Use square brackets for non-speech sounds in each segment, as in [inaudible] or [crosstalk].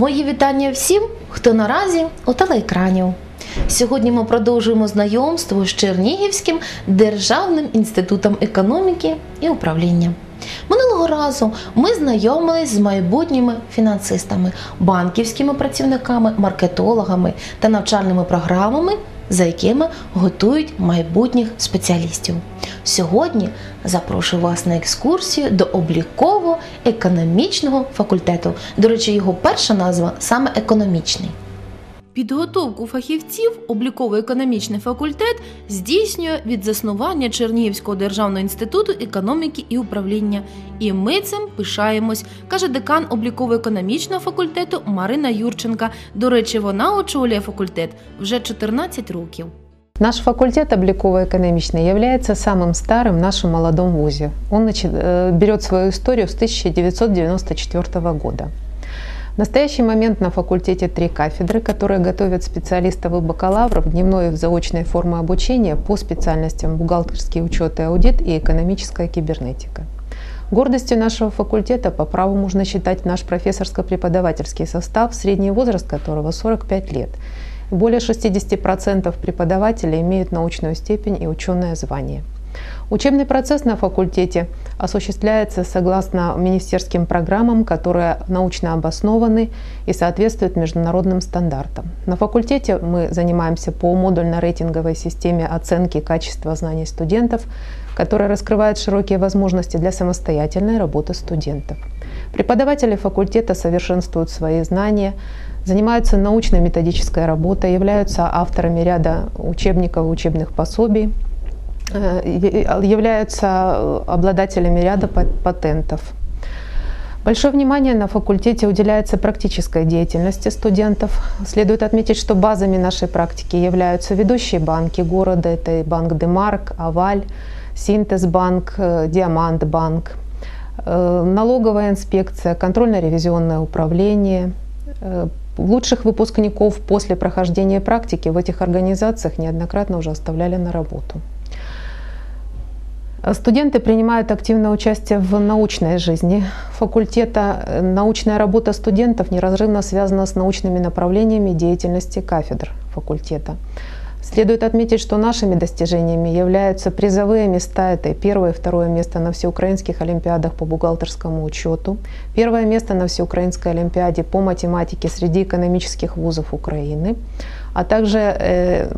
Мої вітання всім, хто наразі у телеекранів. Сьогодні ми продовжуємо знайомство з Чернігівським державним інститутом економіки і управління. Минулого разу ми знайомились з майбутніми фінансистами, банківськими працівниками, маркетологами та навчальними програмами, за якими готують майбутніх спеціалістів. Сьогодні запрошую вас на екскурсію до обліково-економічного факультету. До речі, його перша назва саме економічний. Підготовку фахівців обліково-економічний факультет здійснює від заснування Чернігівського державного інституту економіки і управління. І ми цим пишаємось, каже декан обліково-економічного факультету Марина Юрченка. До речі, вона очолює факультет вже 14 років. Наш факультет обликово-экономичный является самым старым в нашем молодом вузе. Он начи- э, берет свою историю с 1994 года. В настоящий момент на факультете три кафедры, которые готовят специалистов и бакалавров в дневной и в заочной формы обучения по специальностям бухгалтерский учет и аудит и экономическая кибернетика. Гордостью нашего факультета по праву можно считать наш профессорско-преподавательский состав, средний возраст которого 45 лет. Более 60% преподавателей имеют научную степень и ученое звание. Учебный процесс на факультете осуществляется согласно министерским программам, которые научно обоснованы и соответствуют международным стандартам. На факультете мы занимаемся по модульно-рейтинговой системе оценки качества знаний студентов, которая раскрывает широкие возможности для самостоятельной работы студентов. Преподаватели факультета совершенствуют свои знания, занимаются научно-методической работой, являются авторами ряда учебников учебных пособий, являются обладателями ряда патентов. Большое внимание на факультете уделяется практической деятельности студентов. Следует отметить, что базами нашей практики являются ведущие банки города. Это и банк Демарк, Аваль, Синтезбанк, э, Диамант банк, э, налоговая инспекция, контрольно-ревизионное управление. Лучших выпускников после прохождения практики в этих организациях неоднократно уже оставляли на работу. Студенты принимают активное участие в научной жизни факультета. Научная работа студентов неразрывно связана с научными направлениями деятельности кафедр факультета. Следует отметить, что нашими достижениями являются призовые места. Это первое и второе место на всеукраинских олимпиадах по бухгалтерскому учету, первое место на всеукраинской олимпиаде по математике среди экономических вузов Украины, а также э,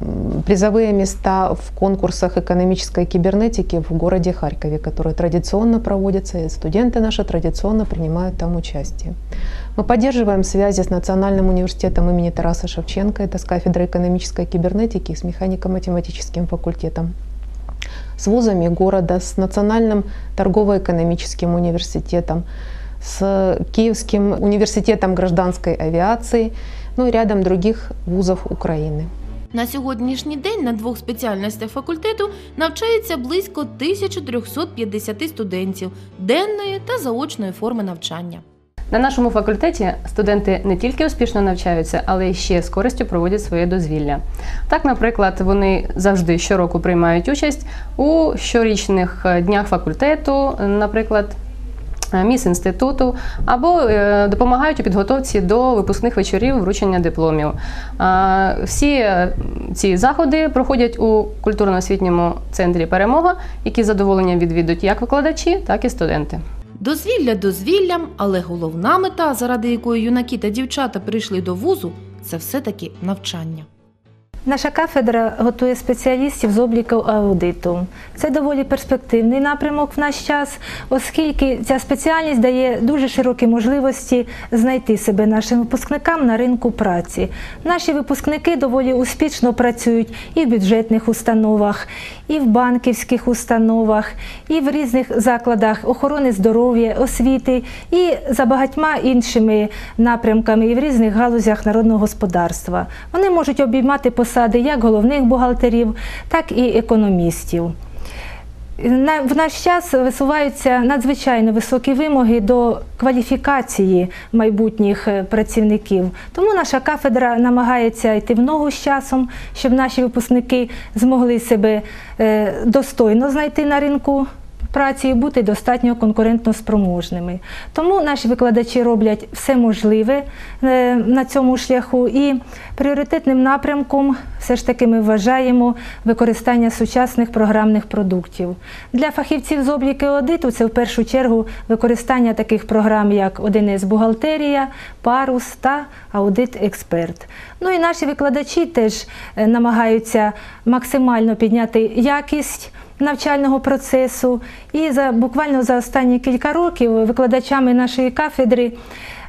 призовые места в конкурсах экономической кибернетики в городе Харькове, которые традиционно проводятся, и студенты наши традиционно принимают там участие. Мы поддерживаем связи с Национальным университетом имени Тараса Шевченко, это с кафедрой экономической кибернетики с механико-математическим факультетом с вузами города, с Национальным торгово-экономическим университетом, с Киевским университетом гражданской авиации, ну и рядом других вузов України. На сьогоднішній день на двох спеціальностях факультету навчається близько 1350 студентів денної та заочної форми навчання. На нашому факультеті студенти не тільки успішно навчаються, але й ще з користю проводять своє дозвілля. Так, наприклад, вони завжди щороку приймають участь у щорічних днях факультету, наприклад. Міс інституту або е, допомагають у підготовці до випускних вечорів вручення дипломів. Всі ці заходи проходять у культурно-освітньому центрі Перемога, які задоволення відвідують як викладачі, так і студенти. Дозвілля дозвіллям, але головна мета, заради якої юнаки та дівчата прийшли до вузу, це все-таки навчання. Наша кафедра готує спеціалістів з обліку аудиту. Це доволі перспективний напрямок в наш час, оскільки ця спеціальність дає дуже широкі можливості знайти себе нашим випускникам на ринку праці. Наші випускники доволі успішно працюють і в бюджетних установах, і в банківських установах, і в різних закладах охорони здоров'я, освіти, і за багатьма іншими напрямками, і в різних галузях народного господарства. Вони можуть обіймати посади як головних бухгалтерів, так і економістів. В наш час висуваються надзвичайно високі вимоги до кваліфікації майбутніх працівників. Тому наша кафедра намагається йти в ногу з часом, щоб наші випускники змогли себе достойно знайти на ринку праці і бути достатньо конкурентно спроможними. Тому наші викладачі роблять все можливе е, на цьому шляху. І пріоритетним напрямком все ж таки ми вважаємо використання сучасних програмних продуктів. Для фахівців з обліку і аудиту це в першу чергу використання таких програм, як 1С бухгалтерія, парус та аудит експерт. Ну і наші викладачі теж е, намагаються максимально підняти якість навчального процесу. І за буквально за останні кілька років викладачами нашої кафедри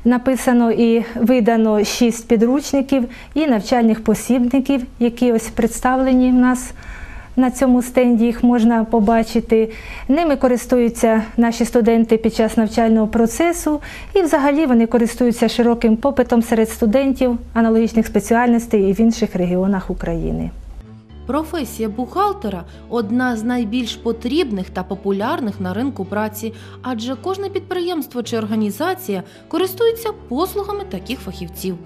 написано і видано шість підручників і навчальних посібників, які ось представлені в нас. На цьому стенді їх можна побачити. Ними користуються наші студенти під час навчального процесу, і взагалі вони користуються широким попитом серед студентів аналогічних спеціальностей і в інших регіонах України. Професія бухгалтера одна з найбільш потрібних та популярних на ринку праці, адже кожне підприємство чи організація користується послугами таких фахівців.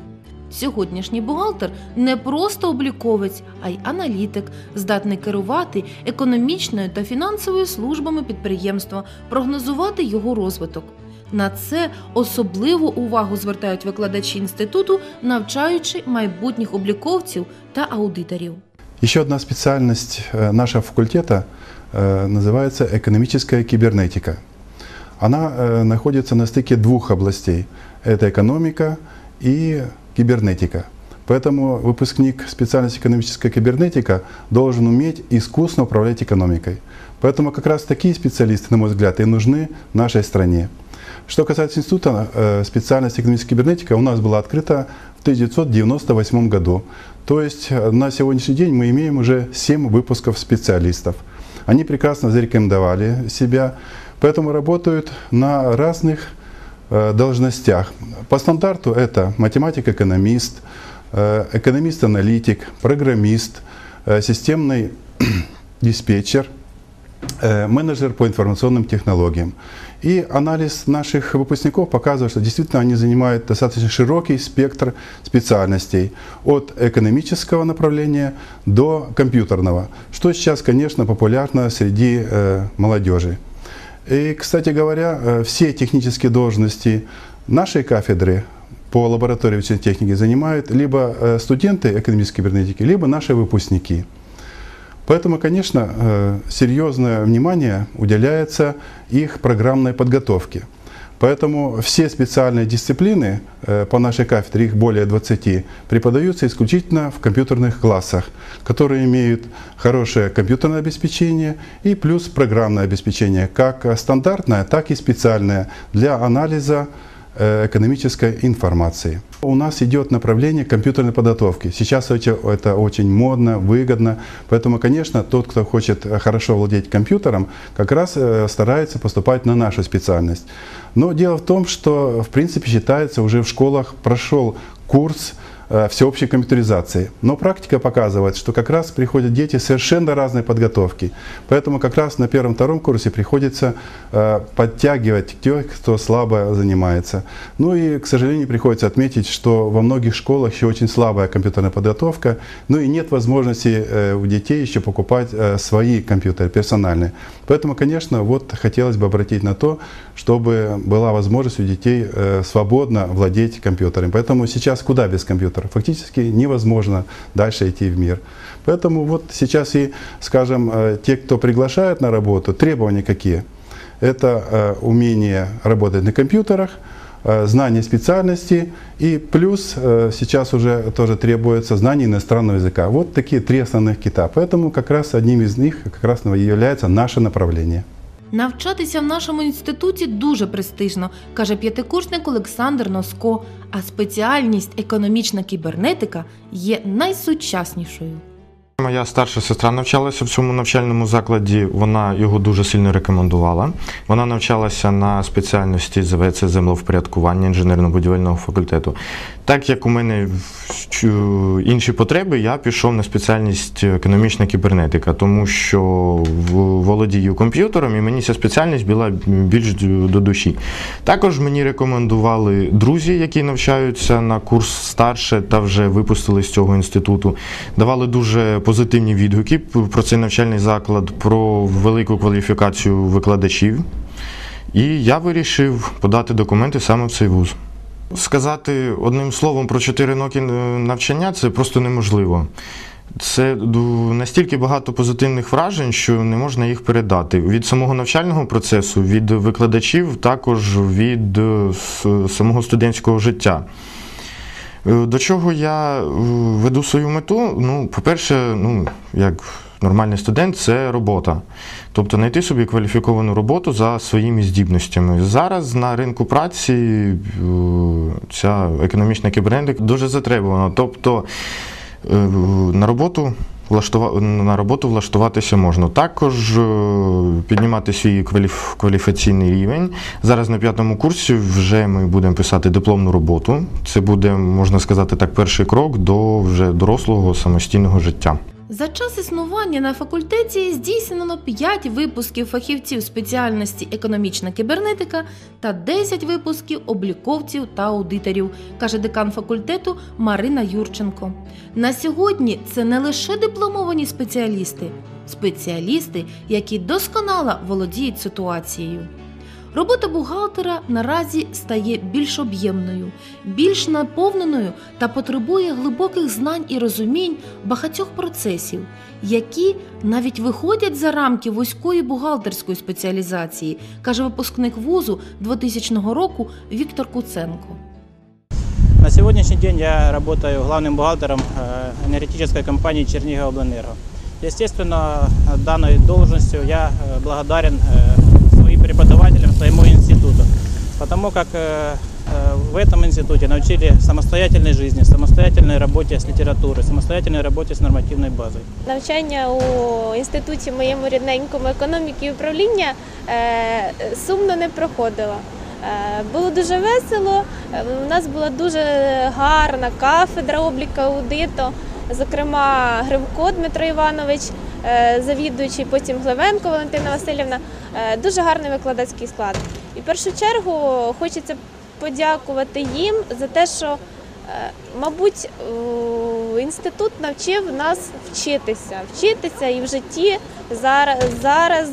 Сьогоднішній бухгалтер не просто обліковець, а й аналітик, здатний керувати економічною та фінансовою службами підприємства, прогнозувати його розвиток. На це особливу увагу звертають викладачі інституту, навчаючи майбутніх обліковців та аудиторів. Еще одна специальность э, нашего факультета э, называется экономическая кибернетика. Она э, находится на стыке двух областей. Это экономика и кибернетика. Поэтому выпускник специальности экономическая кибернетика должен уметь искусно управлять экономикой. Поэтому как раз такие специалисты, на мой взгляд, и нужны нашей стране. Что касается института, э, специальность экономическая кибернетика у нас была открыта в 1998 году. То есть э, на сегодняшний день мы имеем уже 7 выпусков специалистов. Они прекрасно зарекомендовали себя, поэтому работают на разных э, должностях. По стандарту это математик-экономист, экономист-аналитик, программист, системный [clears throat] диспетчер, менеджер по информационным технологиям. И анализ наших выпускников показывает, что действительно они занимают достаточно широкий спектр специальностей от экономического направления до компьютерного, что сейчас, конечно, популярно среди э, молодежи. И, кстати говоря, э, все технические должности нашей кафедры по лаборатории техники занимают либо э, студенты экономической кибернетики, либо наши выпускники. Поэтому, конечно, э, серьезное внимание уделяется их программной подготовке. Поэтому все специальные дисциплины э, по нашей кафедре, их более 20, преподаются исключительно в компьютерных классах, которые имеют хорошее компьютерное обеспечение и плюс программное обеспечение, как стандартное, так и специальное для анализа экономической информации. У нас идет направление компьютерной подготовки. Сейчас это очень модно, выгодно. Поэтому, конечно, тот, кто хочет э, хорошо владеть компьютером, как раз э, старается поступать на нашу специальность. Но дело в том, что, в принципе, считается, уже в школах прошел курс э, всеобщей компьютеризации. Но практика показывает, что как раз приходят дети совершенно разной подготовки. Поэтому как раз на первом-втором курсе приходится э, подтягивать тех, кто слабо занимается. Ну и, к сожалению, приходится отметить, что во многих школах еще очень слабая компьютерная подготовка, ну и нет возможности э, у детей еще покупать э, свои компьютеры персональные. Поэтому, конечно, вот хотелось бы обратить на то, чтобы была возможность у детей э, свободно владеть компьютером. Поэтому сейчас куда без компьютера? Фактически невозможно дальше идти в мир. Поэтому вот сейчас и, скажем, э, те, кто приглашает на работу, требования какие? Это э, умение работать на компьютерах, э, знание специальности и плюс сейчас уже тоже требуется знание иностранного языка. Вот такие три основных кита. Поэтому как раз одним из них как раз является наше направление. Навчатися в нашому інституті дуже престижно, каже п'ятикурсник Олександр Носко. А спеціальність економічна кібернетика є найсучаснішою. Моя старша сестра навчалася в цьому навчальному закладі. Вона його дуже сильно рекомендувала. Вона навчалася на спеціальності зветься землевпорядкування інженерно-будівельного факультету. Так як у мене інші потреби, я пішов на спеціальність економічна кібернетика, тому що володію комп'ютером і мені ця спеціальність була більш до душі. Також мені рекомендували друзі, які навчаються на курс старше та вже випустили з цього інституту. Давали дуже позитивні відгуки про цей навчальний заклад, про велику кваліфікацію викладачів. І я вирішив подати документи саме в цей вуз. Сказати одним словом про 4 роки навчання це просто неможливо. Це настільки багато позитивних вражень, що не можна їх передати. Від самого навчального процесу, від викладачів, також від е, самого студентського життя. Е, До чого я е, веду свою мету? Ну, по-перше, ну, як нормальний студент, це робота. Тобто знайти собі кваліфіковану роботу за своїми здібностями. Зараз на ринку праці е, ця економічна кібернетика дуже затребувана. Тобто на роботу. Влаштува... На роботу влаштуватися можна. Також е, піднімати свій кваліф... кваліфікаційний рівень. Зараз на п'ятому курсі вже ми будемо писати дипломну роботу. Це буде, можна сказати так, перший крок до вже дорослого самостійного життя. За час існування на факультеті здійснено 5 випусків фахівців спеціальності економічна кібернетика та 10 випусків обліковців та аудиторів, каже декан факультету Марина Юрченко. На сьогодні це не лише дипломовані спеціалісти, спеціалісти, які досконало володіють ситуацією. Робота бухгалтера наразі стає більш об'ємною, більш наповненою та потребує глибоких знань і розумінь багатьох процесів, які навіть виходять за рамки вузької бухгалтерської спеціалізації, каже випускник вузу 2000 року Віктор Куценко. На сегодняшний день я работаю главным бухгалтером э, энергетической компании Черниговобленерго. Естественно, данной должностью я э, благодарен э, своим преподавателям, своему институту, потому как э, э, в этом институте научили самостоятельной жизни, самостоятельной работе с литературой, самостоятельной работе с нормативной базой. Навчання у інституті моєму рідненькому економіки і управління е, сумно не проходило. Е, Було дуже весело. е, У нас була дуже гарна кафедра обліка аудиту. Зокрема, Гривко Дмитро Іванович, е, завідуючий, потім Глевенко Валентина Васильівна. Е, Дуже гарний викладацький склад. І в першу чергу хочеться подякувати їм за те, що Е, Мабуть, інститут навчив нас вчитися, вчитися і в житті зараз, зараз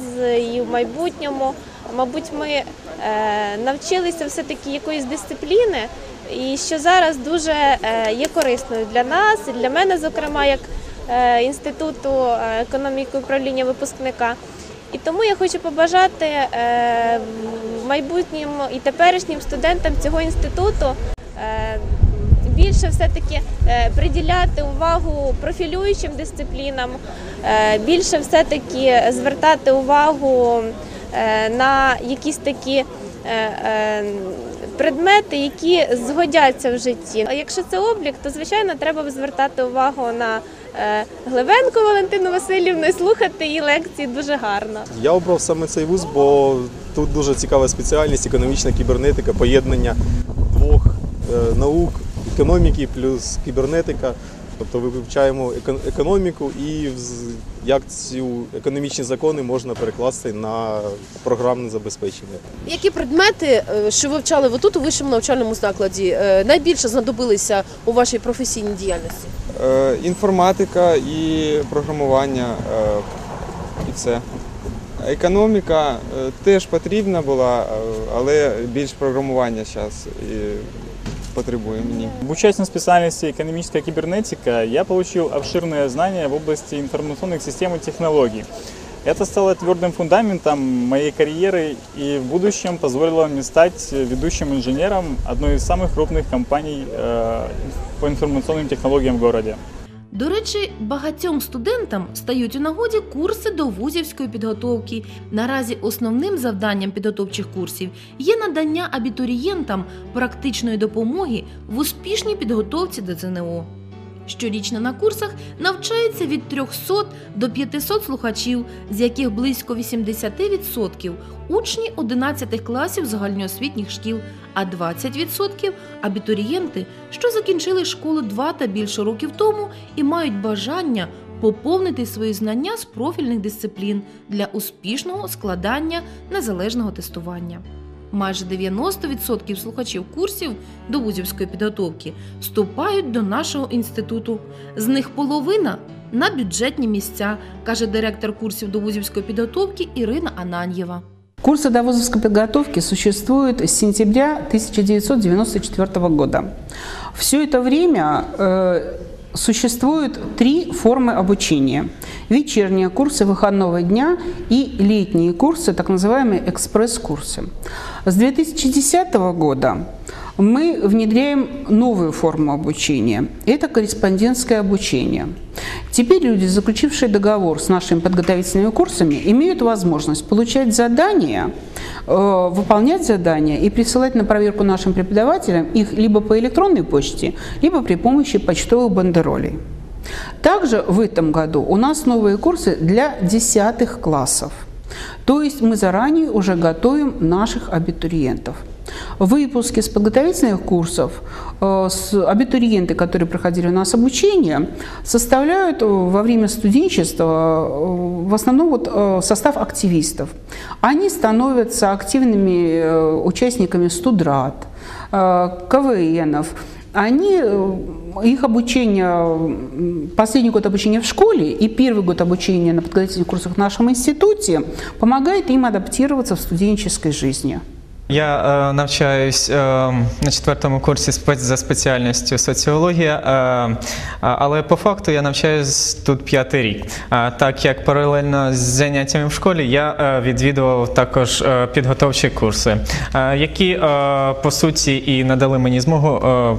і в майбутньому. Мабуть, ми е, навчилися все-таки якоїсь дисципліни, і що зараз дуже є корисною для нас, і для мене, зокрема, як інституту економіки управління випускника. І тому я хочу побажати е, майбутнім і теперішнім студентам цього інституту е, більше все-таки е, приділяти увагу профілюючим дисциплінам, більше все-таки звертати увагу на якісь такі предмети, які згодяться в житті. А якщо це облік, то звичайно треба звертати увагу на е, Глевенко Валентину Васильівну і слухати її лекції дуже гарно. Я обрав саме цей вуз, бо тут дуже цікава спеціальність, економічна кібернетика, поєднання двох е, наук, економіки плюс кібернетика. Тобто ми вивчаємо економіку і як ці економічні закони можна перекласти на програмне забезпечення. Які предмети, е, що ви вчали ви тут у вищому навчальному закладі, е, найбільше знадобилися у вашій професійній діяльності? Е, інформатика і програмування і все. Економіка теж потрібна була, але більш програмування зараз потребує мені. Обучаясь на специальности экономическая кибернетика, я получил обширные знания в области информационных систем и технологий. Это стало твердым фундаментом моей карьеры и в будущем позволило мне стать ведущим инженером одной из самых крупных компаний э, по информационным технологиям в городе. До речі, багатьом студентам стають у нагоді курси до вузівської підготовки. Наразі основним завданням підготовчих курсів є надання абітурієнтам практичної допомоги в успішній підготовці до ЗНО. Щорічно на курсах навчається від 300 до 500 слухачів, з яких близько 80% учні 11 класів загальноосвітніх шкіл, а 20% абітурієнти, що закінчили школу 2 та більше років тому і мають бажання поповнити свої знання з профільних дисциплін для успішного складання незалежного тестування. Майже 90% слухачів курсів до вузівської підготовки вступають до нашого інституту. З них половина на бюджетні місця, каже директор курсів довузівської підготовки Ірина Ананьєва. Курсы довузовской подготовки существуют с сентября 1994 года. Все это время э, существует три формы обучения. Вечерние курсы выходного дня и летние курсы, так называемые экспресс-курсы. С 2010 года мы внедряем новую форму обучения. Это корреспондентское обучение. Теперь люди, заключившие договор с нашими подготовительными курсами, имеют возможность получать задания, э, выполнять задания и присылать на проверку нашим преподавателям их либо по электронной почте, либо при помощи почтовых бандеролей. Также в этом году у нас новые курсы для десятых классов. То есть мы заранее уже готовим наших абитуриентов. Выпуски с подготовительных курсов э, с абитуриенты, которые проходили у нас обучение, составляют э, во время студенчества э, в основном вот состав активистов. Они становятся активными участниками студрат, КВНов, они, их обучение, последний год обучения в школе и первый год обучения на подготовительных курсах в нашем институте помогает им адаптироваться в студенческой жизни. Я е, навчаюсь е, на четвертому курсі спец- за спеціальністю соціологія, е, але по факту я навчаюсь тут п'ятий рік. Так як паралельно з заняттями в школі я е, відвідував також е, підготовчі курси, е, які по суті і надали мені змогу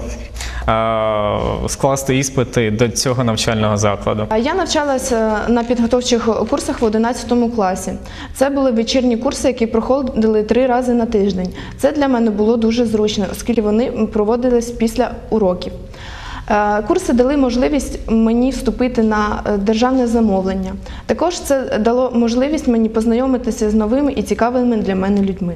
скласти іспити до цього навчального закладу. Я навчалася на підготовчих курсах в 11 класі. Це були вечірні курси, які проходили три рази на тиждень. Це для мене було дуже зручно, оскільки вони проводились після уроків. Е, Курси дали можливість мені вступити на е, державне замовлення. Також це дало можливість мені познайомитися з новими і цікавими для мене людьми.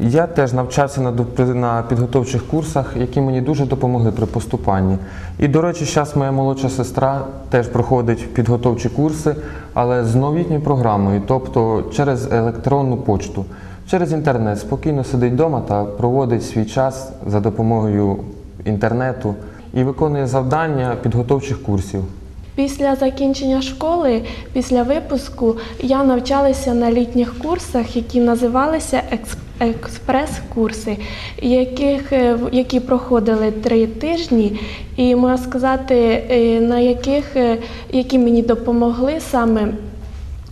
Я теж навчався на, на підготовчих курсах, які мені дуже допомогли при поступанні. І, до речі, зараз моя молодша сестра теж проходить підготовчі курси, але з новітньою програмою, тобто через електронну почту, через інтернет, спокійно сидить вдома та проводить свій час за допомогою інтернету і виконує завдання підготовчих курсів. Після закінчення школи, після випуску, я навчалася на літніх курсах, які називалися екс- експрес-курси, яких, е, які проходили три тижні, і можна сказати, е, на яких е, які мені допомогли саме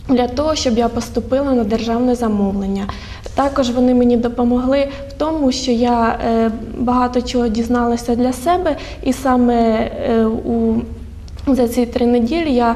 для того, щоб я поступила на державне замовлення. Також вони мені допомогли в тому, що я багато чого дізналася для себе, і саме у за ці три неділі я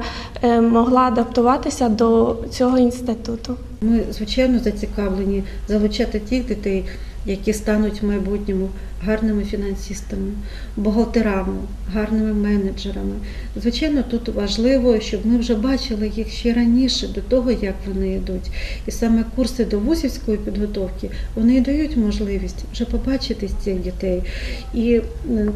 могла адаптуватися до цього інституту. Ми, звичайно, зацікавлені залучати тих дітей, які стануть в майбутньому гарними фінансистами, бухгалтерами, гарними менеджерами. Звичайно, тут важливо, щоб ми вже бачили їх ще раніше, до того, як вони йдуть. І саме курси до вузівської підготовки вони і дають можливість вже побачити цих дітей. І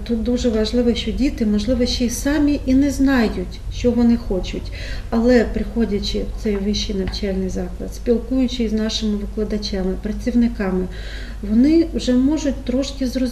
тут дуже важливо, що діти, можливо, ще й самі і не знають, що вони хочуть. Але приходячи в цей вищий навчальний заклад, спілкуючись з нашими викладачами, працівниками, вони вже можуть трошки зрозуміти,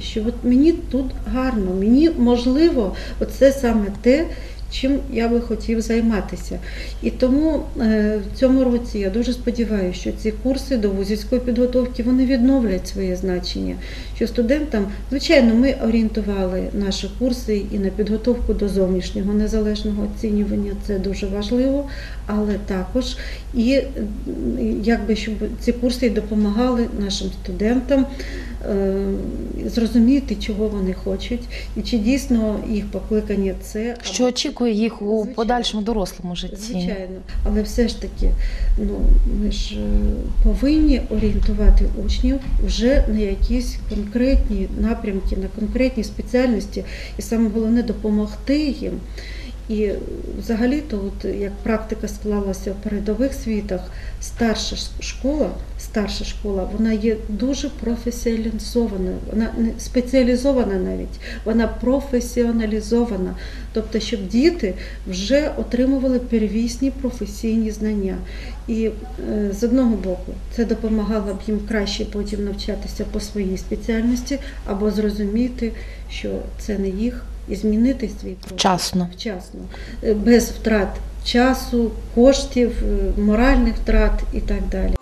що от мені тут гарно, мені можливо, оце саме те, чим я би хотів займатися. І тому е, в цьому році я дуже сподіваюся, що ці курси до вузівської підготовки вони відновлять своє значення. Що студентам, звичайно, ми орієнтували наші курси і на підготовку до зовнішнього незалежного оцінювання, це дуже важливо, але також і якби щоб ці курси допомагали нашим студентам е, зрозуміти, чого вони хочуть, і чи дійсно їх покликання це Що очікує їх у подальшому дорослому житті? Звичайно, але все ж таки, ну ми ж е, повинні орієнтувати учнів вже на якісь конкретні напрямки, на конкретні спеціальності, і саме головне допомогти їм. І взагалі-то, от як практика склалася в передових світах, старша школа старша школа, вона є дуже професіоналізованою, вона не спеціалізована навіть, вона професіоналізована. Тобто, щоб діти вже отримували первісні професійні знання. І е, з одного боку це допомагало б їм краще потім навчатися по своїй спеціальності або зрозуміти, що це не їх, і змінити свій профіль Вчасно. вчасно, е, без втрат часу, коштів, е, моральних втрат і так далі.